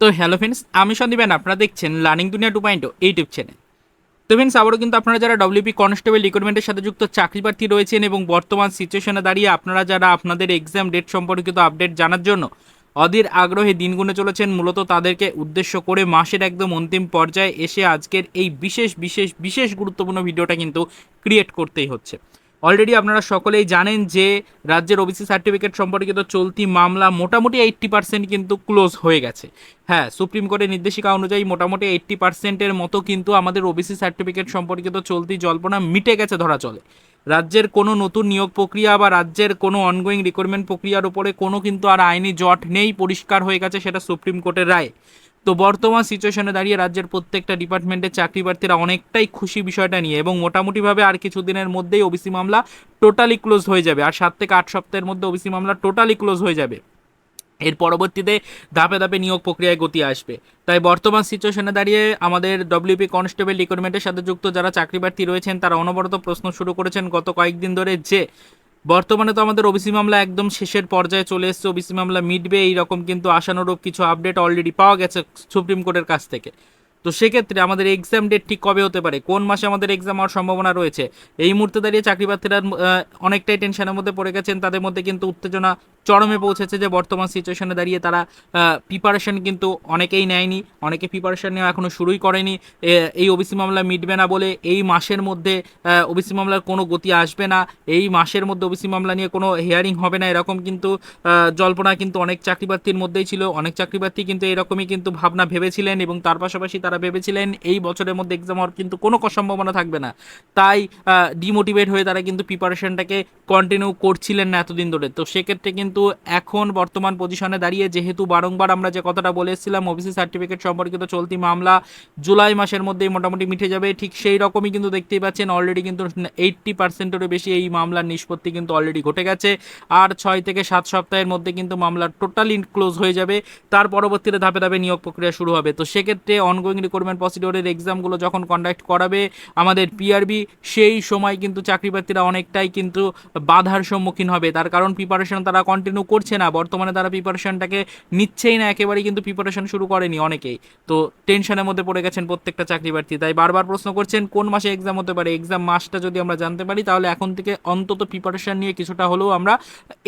তো hello friends, আমি সন্দীপেন আপনারা দেখছেন learning Duniya two point YouTube channel তো ফ্রেন্ডস, আবারও কিন্তু আপনারা যারা ডব্লিউপি কনস্টেবল রিক্রুটমেন্টের সাথে যুক্ত চাকরি প্রার্থী রয়েছেন এবং বর্তমান সিচুয়েশনে দাঁড়িয়ে আপনারা যারা আপনাদের এক্সাম ডেট সম্পর্কিত আপডেট জানার জন্য অধীর আগ্রহে দিন গুনে চলেছেন, মূলত তাদেরকে উদ্দেশ্য করে মাসের একদম অন্তিম পর্যায়ে এসে আজকের এই বিশেষ বিশেষ বিশেষ গুরুত্বপূর্ণ ভিডিওটা কিন্তু ক্রিয়েট করতেই হচ্ছে। অলরেডি আপনারা সকলেই জানেন যে রাজ্যের ওবিসি সার্টিফিকেট সম্পর্কিত চলতি মামলা মোটামুটি এইট্টি পার্সেন্ট কিন্তু ক্লোজ হয়ে গেছে। হ্যাঁ সুপ্রিম কোর্টের নির্দেশিকা অনুযায়ী মোটামুটি এইট্টি পার্সেন্টের মতো কিন্তু আমাদের ওবিসি সার্টিফিকেট সম্পর্কিত চলতি জল্পনা মিটে গেছে ধরা চলে। রাজ্যের কোনো নতুন নিয়োগ প্রক্রিয়া বা রাজ্যের কোনো অনগোয়িং রিক্রুটমেন্ট প্রক্রিয়ার উপরে কোনো কিন্তু আর আইনি জট নেই, পরিষ্কার হয়ে গেছে সেটা সুপ্রিম কোর্টের রায়। তো বর্তমান সিচুয়েশনে দাঁড়িয়ে রাজ্যের প্রত্যেকটা ডিপার্টমেন্টের চাকরি প্রার্থীরা অনেকটাই খুশি বিষয়টা নিয়ে এবং মোটামুটিভাবে আর কিছু দিনের মধ্যেই ওবিসি মামলা টোটালি ক্লোজ হয়ে যাবে। আর সাত থেকে আট সপ্তাহের মধ্যে ওবিসি মামলা টোটালি ক্লোজ হয়ে যাবে। এর পরবর্তীতে ধাপে ধাপে নিয়োগ প্রক্রিয়ায় গতি আসবে। তাই বর্তমান সিচুয়েশনে দাঁড়িয়ে আমাদের ডব্লিউপি কনস্টেবল রিক্রুটমেন্টের সাথে যুক্ত যারা চাকরি প্রার্থী রয়েছেন, তারা অনবরত প্রশ্ন শুরু করেছেন গত কয়েকদিন ধরে যে বর্তমানে তো আমাদের ওবিসি মামলা একদম শেষের পর্যায়ে চলে এসছে। ওবিসি মামলা মিটবে, এইরকম কিন্তু আশানুরূপ কিছু আপডেট অলরেডি পাওয়া গেছে সুপ্রিম কোর্টের কাছ থেকে। তো সেক্ষেত্রে আমাদের এক্সাম ডেট ঠিক কবে হতে পারে? কোন মাসে আমাদের এক্সাম হওয়ার সম্ভাবনা রয়েছে? এই মুহূর্তে দাঁড়িয়ে চাকরি প্রার্থীরা অনেকটাই টেনশনের মধ্যে পড়ে গেছেন। তাদের মধ্যে কিন্তু উত্তেজনা চরমে পৌঁছেছে যে বর্তমান সিচুয়েশনে দাঁড়িয়ে তারা প্রিপারেশন কিন্তু অনেকেই নেয়নি, অনেকে প্রিপারেশন নেওয়া এখনও শুরুই করেনি। এই ওবিসি মামলা মিটবে না বলে এই মাসের মধ্যে ওবিসি মামলার কোনো গতি আসবে না। এই মাসের মধ্যে ওবিসি মামলা নিয়ে কোনো হিয়ারিং হবে না। এরকম কিন্তু জল্পনা কিন্তু অনেক চাকরি প্রার্থীর মধ্যেই ছিল। অনেক চাকরি প্রার্থী কিন্তু এরকমই কিন্তু ভাবনা ভেবেছিলেন এবং তার পাশাপাশি তারা ভেবেছিলেন এই বছরের মধ্যে এক্সাম হওয়ার কিন্তু কোনো সম্ভাবনা থাকবে না। তাই ডিমোটিভেট হয়ে তারা কিন্তু প্রিপারেশনটাকে কন্টিনিউ করছিলেন না এতদিন ধরে। তো সেক্ষেত্রে কিন্তু এখন বর্তমান পজিশনে দাঁড়িয়ে যেহেতু বারংবার আমরা যে কথাটা বলে এসেছিলাম ওবিসি সার্টিফিকেট সম্পর্কিত চলতি মামলা জুলাই মাসের মধ্যেই মোটামুটি মিটে যাবে। ঠিক সেই রকমই কিন্তু দেখতেই পাচ্ছেন অলরেডি কিন্তু এইট্টি পার্সেন্টেরও বেশি এই মামলার নিষ্পত্তি কিন্তু অলরেডি ঘটে গেছে। আর ছয় থেকে সাত সপ্তাহের মধ্যে কিন্তু মামলা টোটালি ক্লোজ হয়ে যাবে। তার পরবর্তীতে ধাপে ধাপে নিয়োগ প্রক্রিয়া শুরু হবে। তো সেক্ষেত্রে অনগোয়িং রিক্রুটমেন্ট প্রসিডিওরের এক্সামগুলো যখন কন্ডাক্ট করাবে আমাদের পিআরবি সেই সময় কিন্তু চাকরি প্রার্থীরা অনেকটাই কিন্তু বাধার সম্মুখীন হবে। তার কারণ প্রিপারেশন তারা কন্টিনিউ করছে না, বর্তমানে তারা প্রিপারেশনটাকে নিচ্ছেই না, একেবারেই কিন্তু প্রিপারেশন শুরু করেনি অনেকেই। তো টেনশনের মধ্যে পড়ে গেছেন প্রত্যেকটা চাকরি প্রার্থী তাই বারবার প্রশ্ন করছেন, কোন মাসে এক্সাম হতে পারে? এক্সাম মাসটা যদি আমরা জানতে পারি, তাহলে এখন থেকে অন্তত প্রিপারেশন নিয়ে কিছুটা হলেও আমরা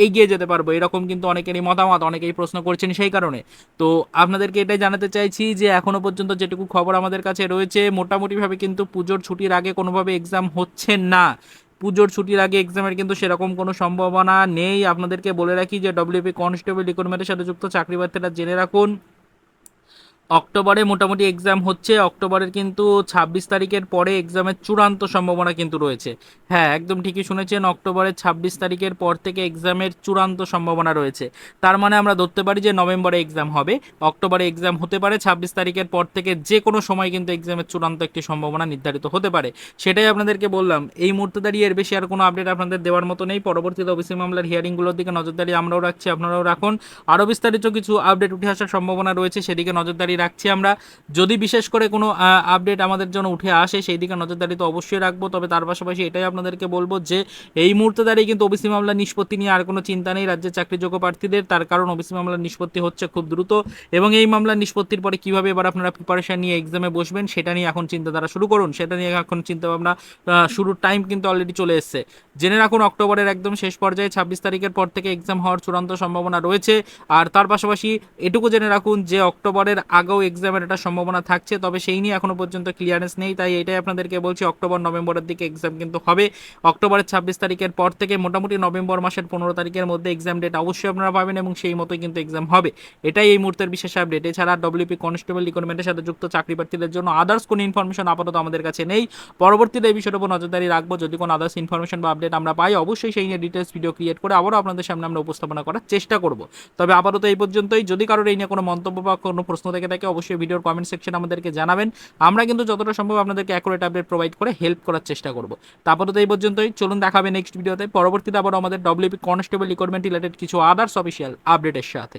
এগিয়ে যেতে পারব। এরকম কিন্তু অনেকেরই মতামত, অনেকেই প্রশ্ন করছেন সেই কারণে। তো আপনাদেরকে এটাই জানাতে চাইছি যে, এখনও পর্যন্ত যেটুকু খবর আমাদের কাছে রয়েছে। মোটামুটিভাবে কিন্তু পুজোর ছুটির আগে কোনোভাবে এক্সাম হচ্ছে না। পুজোর ছুটির আগে এক্সামের কিন্তু সেরকম কোনো সম্ভাবনা নেই। আপনাদেরকে বলে রাখি যে ডব্লিউপি কনস্টেবল রিক্রুটমেন্টের সাথে যুক্ত চাকরি প্রার্থীরা জেনে রাখুন। অক্টোবরে মোটামুটি এক্সাম হচ্ছে। অক্টোবরের কিন্তু ছাব্বিশ তারিখের পরে এক্সামের চূড়ান্ত সম্ভাবনা কিন্তু রয়েছে। হ্যাঁ একদম ঠিকই শুনেছেন, অক্টোবরের ছাব্বিশ তারিখের পর থেকে এক্সামের চূড়ান্ত সম্ভাবনা রয়েছে। তার মানে আমরা ধরতে পারি যে নভেম্বরে এক্সাম হবে। অক্টোবরে এক্সাম হতে পারে, ছাব্বিশ তারিখের পর থেকে যে কোনো সময় কিন্তু এক্সামের চূড়ান্ত একটি সম্ভাবনা নির্ধারিত হতে পারে। সেটাই আপনাদেরকে বললাম। এই মুহূর্তে দাঁড়িয়ে এর বেশি আর কোনো আপডেট আপনাদের দেওয়ার মতো নেই। পরবর্তীতে ওবিসি মামলার হিয়ারিংগুলোর দিকে নজরদারি আমরাও রাখছি, আপনারাও রাখুন। আরও বিস্তারিত কিছু আপডেট উঠে আসার সম্ভাবনা রয়েছে, সেদিকে নজরদারি রাখছি আমরা। যদি বিশেষ করে কোনো আপডেট আমাদের জন্য উঠে আসে সেই দিকে নজরদারি তো অবশ্যই রাখব। তবে তার পাশাপাশি এটাই আপনাদেরকে বলব যে, এই মুহূর্তে দাঁড়িয়ে কিন্তু ওবিসি মামলার নিষ্পত্তি নিয়ে আর কোনো চিন্তা নেই। রাজ্যের চাকরিযোগ্য প্রার্থীদের, তার কারণ ওবিসি মামলার নিষ্পত্তি হচ্ছে খুব দ্রুত। এবং এই মামলার নিষ্পত্তির পরে কীভাবে এবার আপনারা প্রিপারেশন নিয়ে এক্সামে বসবেন, সেটা নিয়ে এখন চিন্তাধারা শুরু করুন। সেটা নিয়ে এখন চিন্তাভাবনা শুরুর টাইম কিন্তু অলরেডি চলে এসছে। জেনে রাখুন, অক্টোবরের একদম শেষ পর্যায়ে ছাব্বিশ তারিখের পর থেকে এক্সাম হওয়ার চূড়ান্ত সম্ভাবনা রয়েছে। আর তার পাশাপাশি এটুকু জেনে রাখুন যে, অক্টোবরের আগেও এক্সামের একটা সম্ভাবনা থাকছে, তবে সেই নিয়ে এখনও পর্যন্ত ক্লিয়ারেন্স নেই, তাই এটাই আপনাদেরকে বলছি, অক্টোবর, নভেম্বরের দিকে এক্সাম কিন্তু হবে। অক্টোবরের ছাব্বিশ তারিখের পর থেকে মোটামুটি নভেম্বর মাসের পনেরো তারিখের মধ্যে এক্সাম ডেট অবশ্যই আপনারা পাবেন এবং সেই মতোই কিন্তু এক্সাম হবে। এটাই এই মুহূর্তের বিশেষ আপডেট এছাড়া ডব্লিউপি কনস্টেবল রিক্রুটমেন্টের সাথে যুক্ত চাকরি প্রার্থীদের জন্য আদার্স কোনো ইনফরমেশন আপাতত আমাদের কাছে নেই। পরবর্তীতে এই বিষয়ের উপর নজরদারি রাখব। যদি কোনো আদার্স ইনফরমেশন বা আপডেট আমরা পাই, অবশ্যই সেই নিয়ে ডিটেলস ভিডিও ক্রিয়েট করে আবারও আপনাদের সামনে আমরা উপস্থাপনা করার চেষ্টা করব। তবে আপাতত এই পর্যন্তই। যদি কারোর এই নিয়ে কোনো মন্তব্য বা কোনো প্রশ্ন থেকে থাকে অবশ্যই ভিডিওর কমেন্ট সেকশন আমাদেরকে জানাবেন। আমরা কিন্তু যতটা সম্ভব আপনাদেরকে অ্যাকুরেট আপডেট প্রোভাইড করে হেল্প করার চেষ্টা করব। তো এই পর্যন্তই। চলুন দেখাবে নেক্সট ভিডিওতে পরবর্তীতে আবার আমাদের ডব্লিউপি কনস্টেবল রিকোয়ারমেন্ট রিলেটেড কিছু আদার্স অফিসিয়াল আপডেটের সাথে।